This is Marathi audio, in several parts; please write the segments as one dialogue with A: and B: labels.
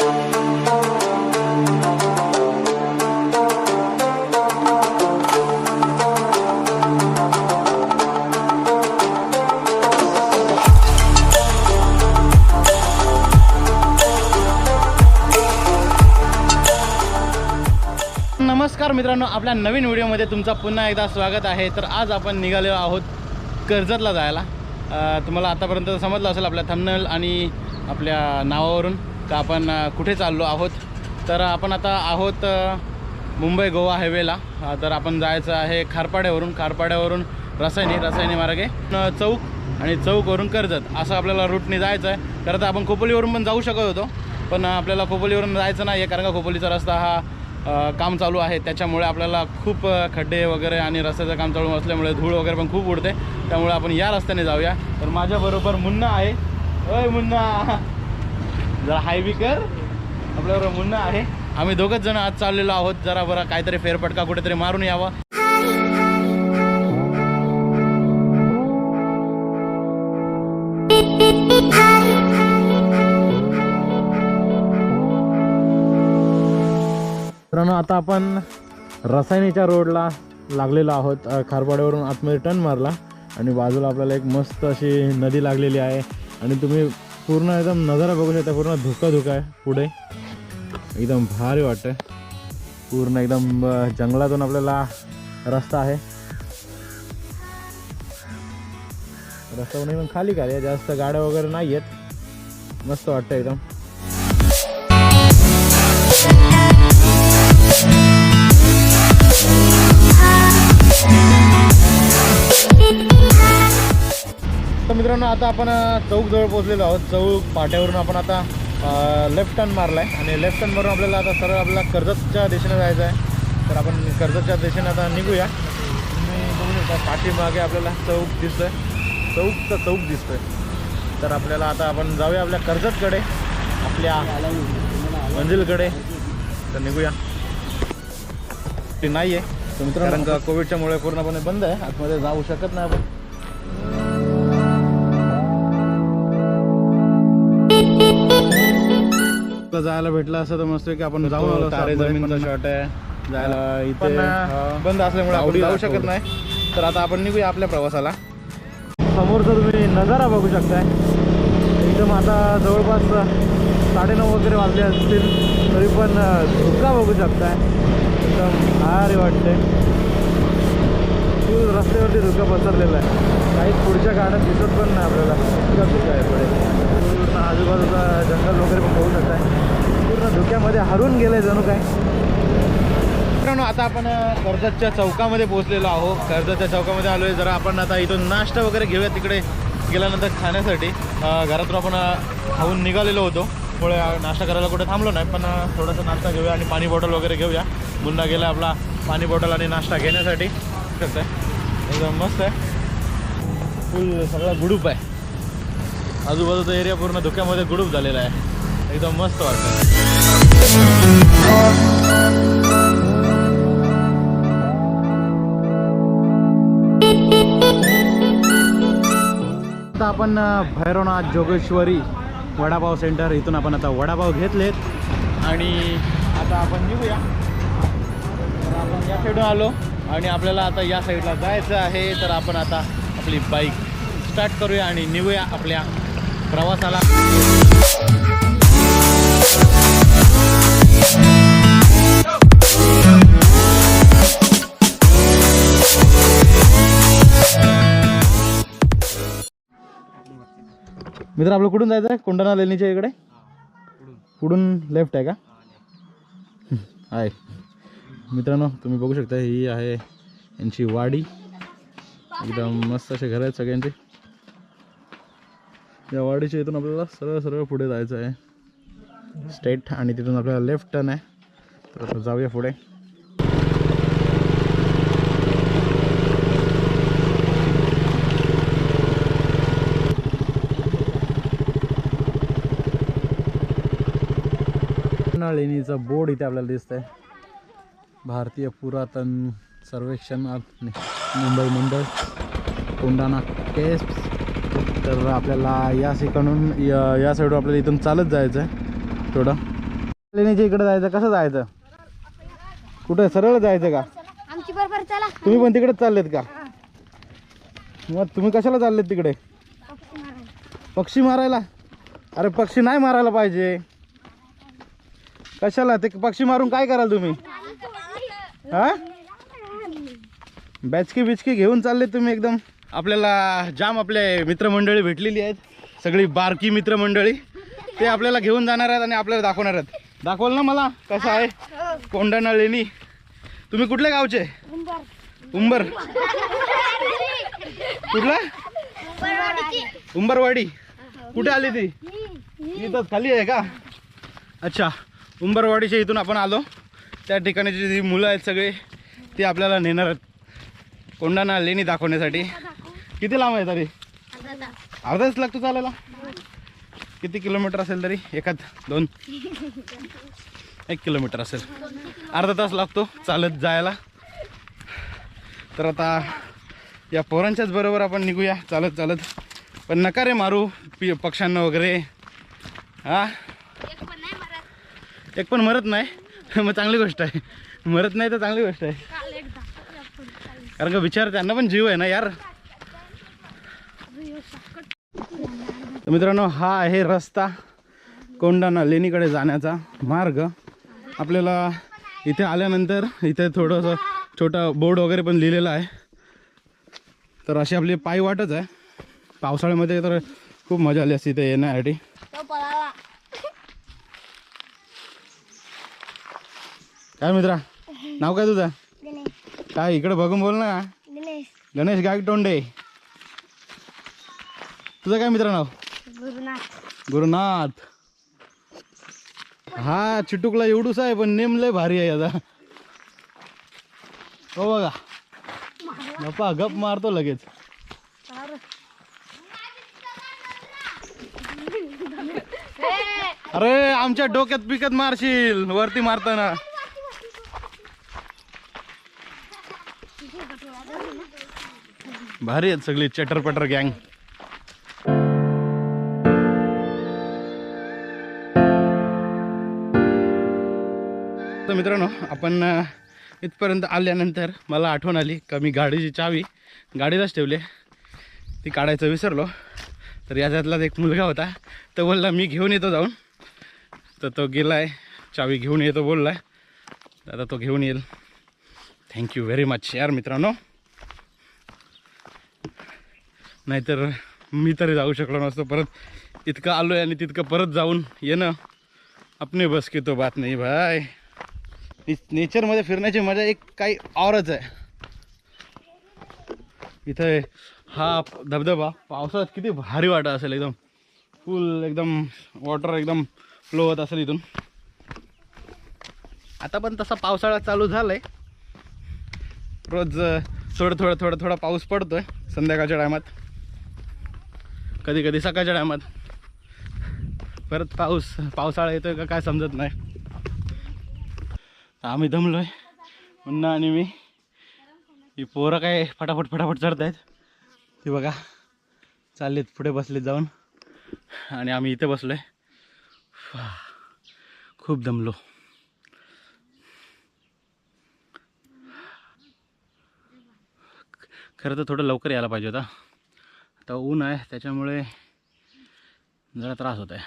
A: नमस्कार मित्रांनो आपल्या नवीन व्हिडिओमध्ये तुमचं पुन्हा एकदा स्वागत आहे. तर आज आपण निघालेलो आहोत कर्जतला जायला. तुम्हाला आतापर्यंत समजलं असेल आपल्या थमनल आणि आपल्या नावावरून. का आपण कुठे चाललो आहोत? तर आपण आता आहोत मुंबई गोवा हायवेला. तर आपण जायचं आहे खारपाड्यावरून. खारपाड्यावरून रसायनी रसायनी मार्गे. चौक आणि चौकवरून कर्जत. असं आपल्याला रूटने जायचं आहे खरं तर आपण खोपोलीवरून पण जाऊ शकत होतो. पण आपल्याला खोपोलीवरून जायचं नाही आहे कारण का खोपोलीचा रस्ता हा काम चालू आहे. त्याच्यामुळे आपल्याला खूप खड्डे वगैरे आणि रस्त्याचं काम चालू असल्यामुळे धूळ वगैरे पण खूप उडते. त्यामुळे आपण या रस्त्याने जाऊया. तर माझ्याबरोबर मुन्ना आहे. अय मुन्ना! जरा हाय बी कर. आपल्याबरोबर मुन्ना आहे. आम्ही दोघंच जण आज चाललेलो आहोत. जरा बरा काहीतरी फेरफटका कुठेतरी मारून यावा. मित्रांनो आता आपण रसायनीच्या रोडला लागलेलो आहोत. खारपाड्यावरून आतमध्ये टर्न मारला. आणि बाजूला आपल्याला एक मस्त अशी नदी लागलेली आहे. आणि तुम्ही पूर्ण एकदम नजारा बघू शकता पूर्ण धुका धुका आहे पुढे. एकदम भारी वाटतं पूर्ण एकदम जंगलातून आपल्याला रस्ता आहे. रस्ता पण एकदम खाली खाली जास्त गाड्या वगैरे नाही आहेत. मस्त वाटतं एकदम. मित्रांनो आता आपण चौकजवळ पोहोचलेलो आहोत. चौक पाट्यावरून आपण आता लेफ्ट टर्न मारला आहे आणि लेफ्ट टर्न मारून आपल्याला आता सरळ आपल्याला कर्जतच्या दिशेने जायचं आहे. तर आपण कर्जतच्या दिशेने आता निघूया. तुम्ही बघू शकता पाठीमागे आपल्याला चौक दिसतोय. चौकचा चौक दिसतोय. तर आपल्याला आता आपण जाऊया आपल्या कर्जतकडे. आपल्या मंजिलकडे. तर निघूया. ते नाही आहे का कोविडच्यामुळे पूर्णपणे बंद आहे. आतमध्ये जाऊ शकत नाही आपण. तुला जायला भेटलं असं तर मस्त की आपण जाऊन आलो तारे जमीनचा शॉट आहे. जायला. इथे बंद असल्यामुळे आपण जाऊ शकत नाही. तर आता आपण निघूया आपल्या प्रवासाला. समोरचा तुम्ही नजारा बघू शकताय. एकदम आता जवळपास साडेनऊ वगैरे वाजले असतील तरी पण धुका बघू शकताय. एकदम भारी वाटते रस्त्यावरती धुका पसरलेला आहे. काही पुढच्या गाणं दिसत पण नाही आपल्याला. इतका धुका आहे पुढे. पूर्ण आजूबाजूचा जंगल वगैरे पण होऊनच आहे पूर्ण धुक्यामध्ये हरून गेलंय जणू काय. मित्रांनो आता आपण कर्जतच्या चौकामध्ये पोहोचलेलो आहोत. कर्जतच्या चौकामध्ये आलो आहे जरा आपण आता इथून नाश्ता वगैरे घेऊया तिकडे गेल्यानंतर खाण्यासाठी. घरातून आपण खाऊन निघालेलो होतो. पुढे नाश्ता करायला कुठे थांबलो नाही पण थोडासा नाश्ता घेऊया आणि पाणी बॉटल वगैरे घेऊया. मुन्ना गेला आपला पाणी बॉटल आणि नाश्ता घेण्यासाठी. कसं आहे? एकदम मस्त आहे. फुल सगळा गुडूप आहे. आजूबाजूचा एरिया पूर्ण धुक्यामध्ये गुडूप झालेला आहे. एकदम मस्त वाटतं. आता आपण भैरवनाथ जोगेश्वरी वडापाव सेंटर इथून आपण आता वडापाव घेतलेत. आणि आता आपण निघूया. आपण या साईडून आलो आणि आपल्याला आता या साईडला जायचं आहे. तर आपण आता आपली बाईक स्टार्ट करूया आणि निघूया आपल्या प्रवासाला. मित्र आपलं कुठून जायचं आहे कोंढाणा लेणीच्या इकडे? पुढून लेफ्ट आहे का? आहे. मित्रांनो तुम्ही बघू शकता ही आहे यांची वाडी. एकदम मस्त असे घर आहेत सगळ्यांचे. या वाडीच्या इथून आपल्याला सरळ सरळ पुढे जायचं आहे. स्ट्रेट आणि तिथून आपल्याला लेफ्ट टर्न आहे. तर जाऊया पुढे. लेणीचा बोर्ड इथे आपल्याला दिसत आहे भारतीय पुरातन सर्वेक्षण मुंबई मंडळ. कोंडाणा केस. तर आपल्याला या ठिकाणून या या साईडून आपल्याला इथून चालत जायचं आहे थोडं. लेणीच्या इकडे जायचं कसं जायचं? कुठं सरळ जायचं का?
B: आमची बरोबर चला.
A: तुम्ही पण तिकडेच चाललेत का? मग तुम्ही कशाला चाललेत तिकडे? पक्षी मारायला. अरे पक्षी नाही मारायला पाहिजे. कशाला? ते पक्षी मारून काय कराल तुम्ही? हा? बॅचकी बिचकी घेऊन चालले तुम्ही एकदम. आपल्याला जाम आपले मित्रमंडळी भेटलेली आहेत. सगळी बारकी मित्रमंडळी. ते आपल्याला घेऊन जाणार आहेत आणि आपल्याला दाखवणार आहेत. दाखवाल ना मला? कसं आहे? कोंडाणा लेणी तुम्ही कुठल्या गावचे? उंबर. कुठला? उंबरवाडी. कुठे आली ती? इथंच खाली आहे का? अच्छा. उंबरवाडीच्या इथून आपण आलो. त्या ठिकाणीची जी मुलं आहेत सगळे ते आपल्याला नेणार आहेत. कोंडाणा लेणी दाखवण्यासाठी. किती लांब आहे तरी? अर्धा तास. लागतो चालायला? किती किलोमीटर असेल तरी? एखाद दोन. एक किलोमीटर असेल. अर्धा तास लागतो चालत जायला. तर आता या पोरांच्याच बरोबर आपण निघूया. चालत चालत. पण नका रे मारू पी पक्ष्यांना वगैरे. हा? एक पण मरत. नाही? मग चांगली गोष्ट आहे. मरत नाही तर चांगली गोष्ट आहे. कारण का विचार त्यांना पण जीव आहे ना यार. तर मित्रांनो हा आहे रस्ता कोंडाणा लेणीकडे जाण्याचा मार्ग. आपल्याला इथे आल्यानंतर इथे थोडंसं छोटा बोर्ड वगैरे पण लिहिलेला आहे. तर अशी आपली पायी वाटच आहे. पावसाळ्यामध्ये तर खूप मजा आली असते इथे येण्यासाठी. काय मित्रा नाव काय तुझं? काय इकडे बघून बोल ना. गणेश गायकटोंडे तुझं काय मित्र नाव?
B: गुरुनाथ.
A: हा चिटुकला एवढूच आहे पण नेम लय भारी आहे आता. हो बघा. गप्पा गप मारतो लगेच. अरे आमच्या डोक्यात पिकत मारशील वरती मारताना. भारी आहेत सगळी चटर पटर गँग. तर मित्रांनो आपण इथपर्यंत आल्यानंतर मला आठवण आली का मी गाडीची चावी गाडीलाच ठेवली. ती काढायचं विसरलो. तर याच्यातलाच एक मुलगा होता. तो बोलला मी घेऊन येतो जाऊन. तर तो गेला आहे चावी घेऊन येतो बोलला आहे आता तो घेऊन येईल. थँक्यू व्हेरी मच यार मित्रांनो. नाहीतर मी तरी जाऊ शकलो नसतो. परत इतकं आलो आहे आणि तितकं परत जाऊन येणं. अपने बस की तो बात नाही भाई. नेचरमध्ये फिरण्याची मजा एक काही औरच आहे. इथं हा धबधबा. पावसाळ्यात किती भारी वाटत असेल एकदम. फुल एकदम वॉटर एकदम फ्लो होत असेल इथून. आता पण तसा पावसाळा चालू झालाय. रोज थोडं थोडं थोडं थोडा पाऊस पडतो आहे संध्याकाळच्या टायमात. कधी कधी सकाळच्या टायमात. परत पाऊस पावसाळा येतोय का काय समजत नाही. आम्ही दमलोय. मुन्ना आणि मी. ही पोरं काय फटाफट फटाफट चढत आहेत ती बघा चाललेत पुढे बसलेत जाऊन. आणि आम्ही इथे बसलोय. खूप दमलो. खरं तर थोडं लवकर यायला पाहिजे होता. आता ऊन आहे त्याच्यामुळे जरा त्रास होत आहे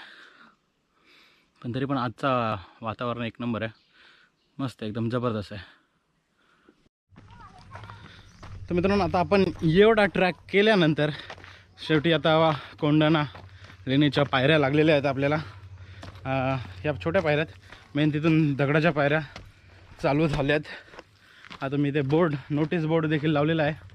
A: पण तरी पण आजचा वातावरण एक नंबर आहे. मस्त एकदम जबरदस्त आहे. तर मित्रांनो आता आपण एवढा ट्रॅक केल्यानंतर शेवटी आता कोंडाणा लेणीच्या पायऱ्या लागलेल्या आहेत आपल्याला. या ह्या छोट्या पायऱ्या आहेत मेन तिथून दगडाच्या पायऱ्या चालू झाल्यात. आता मी ते बोर्ड नोटीस बोर्ड देखील लावलेला आहे.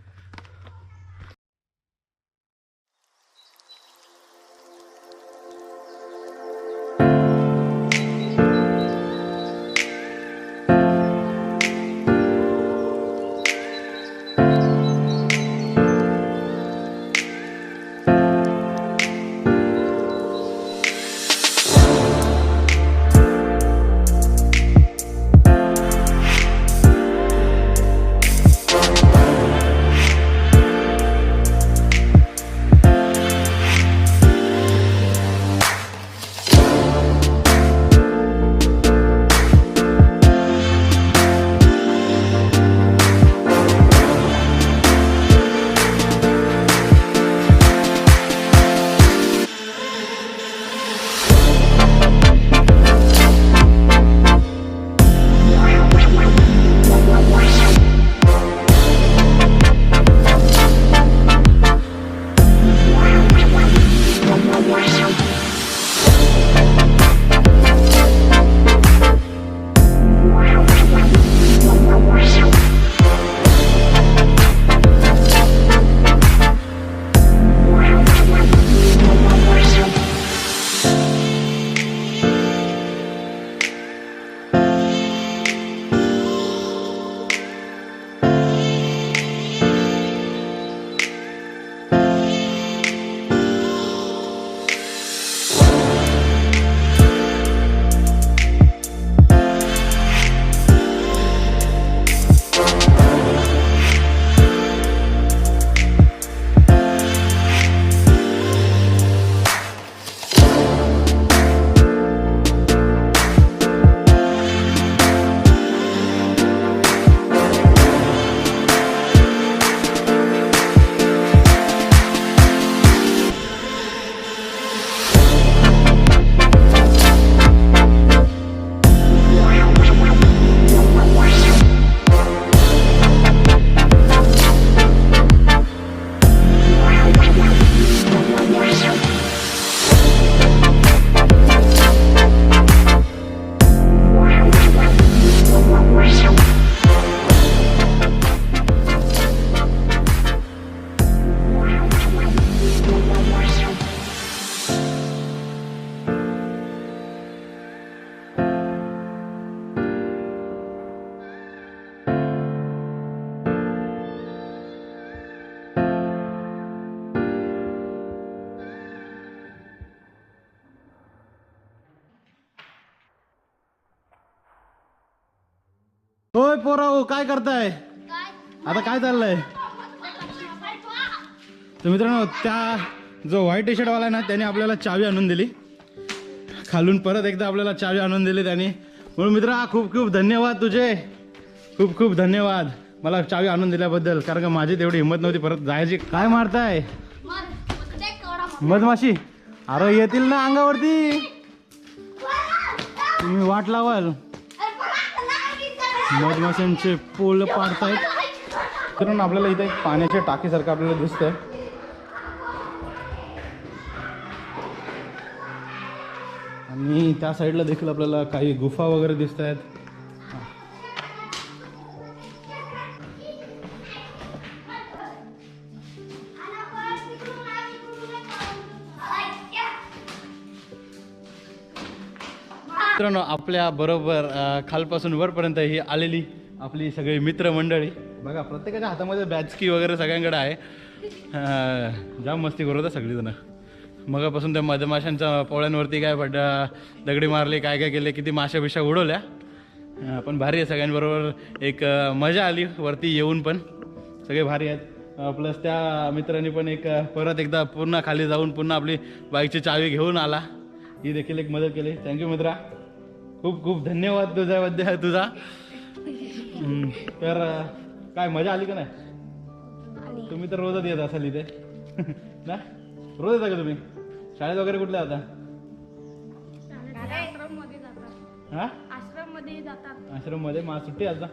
A: होय पोरा हो काय करताय? आता काय चाललंय? तर मित्रांनो त्या जो व्हाईट टी शर्ट वाला आहे ना त्याने आपल्याला चावी आणून दिली. खालून परत एकदा आपल्याला चावी आणून दिली त्याने. म्हणून मित्र खूप खूप धन्यवाद तुझे. खूप खूप धन्यवाद. मला चावी आणून दिल्याबद्दल कारण का माझी तेवढी हिंमत नव्हती परत जायची. काय मारताय? मधमाशी. अरे येतील ना अंगावरती. तुम्ही वाट लावाल. मधमाशांचे पोल पाडतायत. कारण आपल्याला इथे एक पाण्याच्या टाकीसारखं आपल्याला दिसतंय. आणि त्या साईडला देखील आपल्याला काही गुफा वगैरे दिसत आहेत मित्रांनो आपल्या बरोबर खालपासून वरपर्यंत ही आलेली आपली सगळी मित्रमंडळी. बघा प्रत्येकाच्या हातामध्ये बॅचकी वगैरे सगळ्यांकडे आहे. जाम मस्ती करत होता सगळीजणं. मगापासून त्या मधमाशांच्या पोळ्यांवरती काय पड दगडी मारली काय काय केले किती माशा बिशा उडवल्या पण भारी आहे सगळ्यांबरोबर. एक मजा आली वरती येऊन पण. सगळे भारी आहेत. प्लस त्या मित्रांनी पण एक परत एकदा पुन्हा खाली जाऊन पुन्हा आपली बाईकची चावी घेऊन आला. ही देखील एक मदत केली. थँक्यू मित्रा. खूप खूप धन्यवाद तुझ्याबद्दल तुझा. हम्म, तर अं, काय मजा आली का नाही? तुम्ही तर रोजच येत असाल इथे. ना? रोज येता का तुम्ही? शाळेत वगैरे कुठल्या आता? हा? आश्रममध्ये मा सुट्टी आता?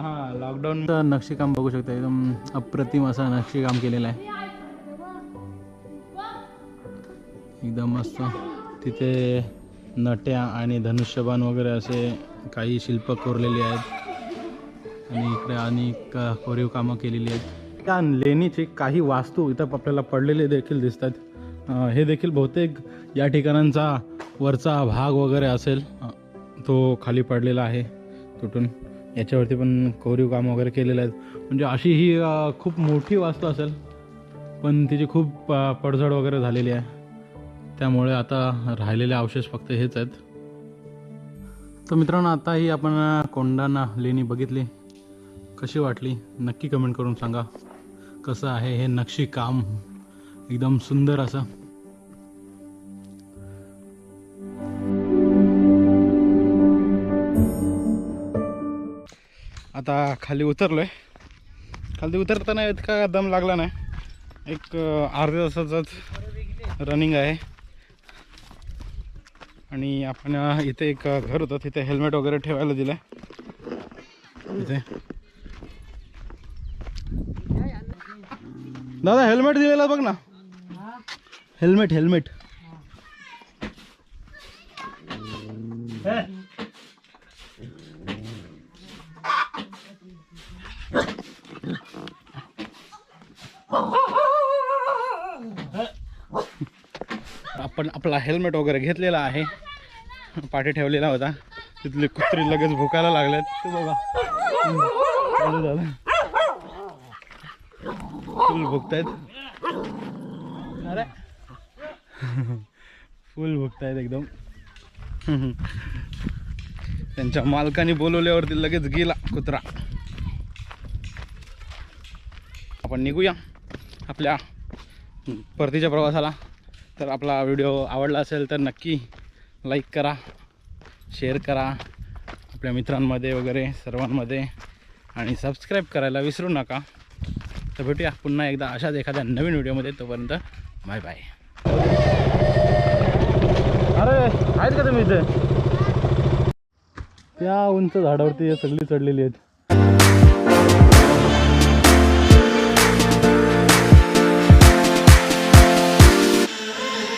A: हा लॉकडाऊन नक्षीकाम बघू शकता एकदम अप्रतिम असं नक्षीकाम केलेलं आहे. एकदम मस्त. तिथे नट्या आणि धनुष्यबाण वगैरे असे काही शिल्प कोरलेली आहेत. आणि इकडे अनेक कोरीव कामं केलेली आहेत. त्या लेणीचे काही वास्तू इथं आपल्याला पडलेले देखील दिसतात. हे देखील बहुतेक या ठिकाणांचा वरचा भाग वगैरे असेल. तो खाली पडलेला आहे तुटून. याच्यावरती पण कोरीव काम वगैरे केलेलं आहेत. म्हणजे अशी ही खूप मोठी वास्तू असेल. पण तिची खूप पडझड वगैरे झालेली आहे. त्यामुळे आता राहिलेले अवशेष फक्त हेच आहेत. तर मित्रांनो आताही आपण कोंडाना लेणी बघितली. कशी वाटली? नक्की कमेंट करून सांगा. कसं आहे हे नक्षी काम? एकदम सुंदर असं. आता खाली उतरलो आहे खाली उतरताना इतका दम लागला नाही. एक अर्ध्या तासाचाच रनिंग आहे. आणि आपण इथे एक घर होतं. तिथे हेल्मेट वगैरे ठेवायला दिलं इथे. दादा हेल्मेट दिलेला बघ ना. हेल्मेट हेल्मेट आपण आपला हेल्मेट वगैरे घेतलेला आहे. पाठी ठेवलेला होता. तिथले कुत्री लगेच भुकायला लागल्यात ते बघा. हम्म. फुल भुकतायत. अरे. फुल भुकतायत एकदम. त्यांच्या मालकाने बोलवल्यावरती लगेच गेला कुत्रा. आपण निघूया. आपल्या परतीच्या प्रवासाला. तर आपला व्हिडिओ आवडला असेल तर नक्की लाईक करा शेअर करा आपल्या मित्रांमध्ये वगैरे सर्वांमध्ये. आणि सबस्क्राईब करायला विसरू नका. तर भेटूया पुन्हा एकदा अशाच एखाद्या नवीन व्हिडिओमध्ये तोपर्यंत बाय बाय अरे आहेत का तुम्ही इथे? त्या उंच झाडावरती सगळी चढलेली आहेत.